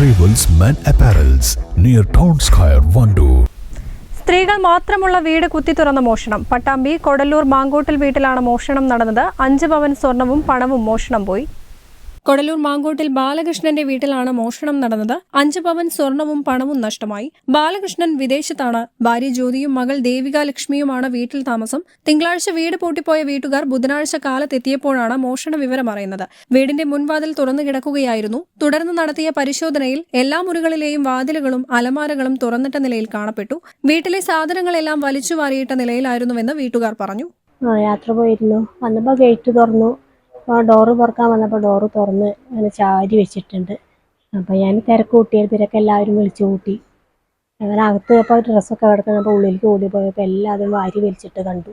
Men apparels near Town Square, Vandoor. സ്ത്രീകൾ മാത്രമുള്ള വീട് കുത്തി തുറന്ന മോഷണം. പട്ടാമ്പി കൊടല്ലൂർ മാങ്കോട്ടിൽ വീട്ടിലാണ് മോഷണം നടന്നത്. അഞ്ച് പവൻ സ്വർണവും പണവും മോഷണം പോയി. കൊടലൂർ മാങ്കോട്ടിൽ ബാലകൃഷ്ണന്റെ വീട്ടിലാണ് മോഷണം നടന്നത്. അഞ്ച് പവൻ സ്വർണവും പണവും നഷ്ടമായി. ബാലകൃഷ്ണൻ വിദേശത്താണ്. ഭാര്യ ജ്യോതിയും മകൾ ദേവിക ലക്ഷ്മിയുമാണ് വീട്ടിൽ താമസം. തിങ്കളാഴ്ച വീട് പൂട്ടിപ്പോയ വീട്ടുകാർ ബുധനാഴ്ച കാലത്തെത്തിയപ്പോഴാണ് മോഷണ വിവരം അറിയുന്നത്. വീടിന്റെ മുൻവാതിൽ തുറന്നു കിടക്കുകയായിരുന്നു. തുടർന്ന് നടത്തിയ പരിശോധനയിൽ എല്ലാ മുറികളിലെയും വാതിലുകളും അലമാരകളും തുറന്നിട്ട നിലയിൽ കാണപ്പെട്ടു. വീട്ടിലെ സാധനങ്ങളെല്ലാം വലിച്ചു വാരിയിട്ട നിലയിലായിരുന്നുവെന്ന് വീട്ടുകാർ പറഞ്ഞു. യാത്ര പോയിരുന്നു. വന്നപ്പോൾ ഗേറ്റ് തുറന്നു. അപ്പോൾ ഡോറ് തുറക്കാൻ വന്നപ്പോൾ ഡോറ് തുറന്ന് അങ്ങനെ ചാരി വെച്ചിട്ടുണ്ട്. അപ്പോൾ ഞാൻ തിരക്ക് കൂട്ടിയത് തിരക്ക് എല്ലാവരും വിളിച്ചു കൂട്ടി. അങ്ങനെ അകത്ത് അപ്പോൾ ഡ്രസ്സൊക്കെ കിടക്കുന്നപ്പോൾ ഉള്ളിലേക്ക് ഓടി പോയപ്പോൾ എല്ലാവരും വാരി വലിച്ചിട്ട് കണ്ടു.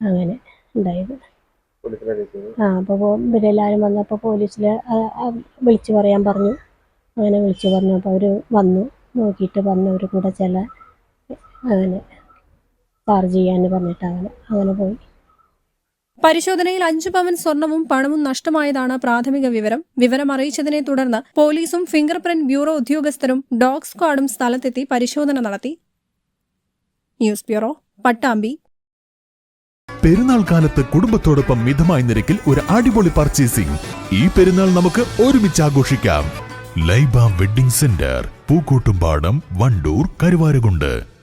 അങ്ങനെ ഉണ്ടായത്. ആ അപ്പോൾ പിന്നെ എല്ലാവരും വന്നപ്പോൾ പോലീസിൽ വിളിച്ചു പറയാൻ പറഞ്ഞു. അങ്ങനെ വിളിച്ചു പറഞ്ഞു. അപ്പോൾ അവർ വന്നു. നോക്കിയിട്ട് പറഞ്ഞു അവർ കൂടെ ചില അങ്ങനെ ചാർജ് ചെയ്യാൻ പറഞ്ഞിട്ട് അങ്ങനെ അങ്ങനെ പോയി. പരിശോധനയിൽ അഞ്ചു പവൻ സ്വർണവും പണവും നഷ്ടമായതാണ് പ്രാഥമിക വിവരം. വിവരം അറിയിച്ചതിനെ തുടർന്ന് പോലീസും ഫിംഗർ പ്രിന്റ് ബ്യൂറോ ഉദ്യോഗസ്ഥരും ഡോഗ് സ്ക്വാഡും സ്ഥലത്തെത്തി പരിശോധന നടത്തി. News bureau Pattambi. പെരുന്നാൾ കാലത്ത് കുടുംബത്തോടൊപ്പം മിതമായ നിരക്കിൽ ഒരു അടിപൊളി പർച്ചേസിംഗ് ഈ പെരുന്നാൾ നമുക്ക് ഒരുമിച്ച് ആഘോഷിക്കാം. Laiba wedding centre Pookkottumpadam Vandoor Karuvarakundu.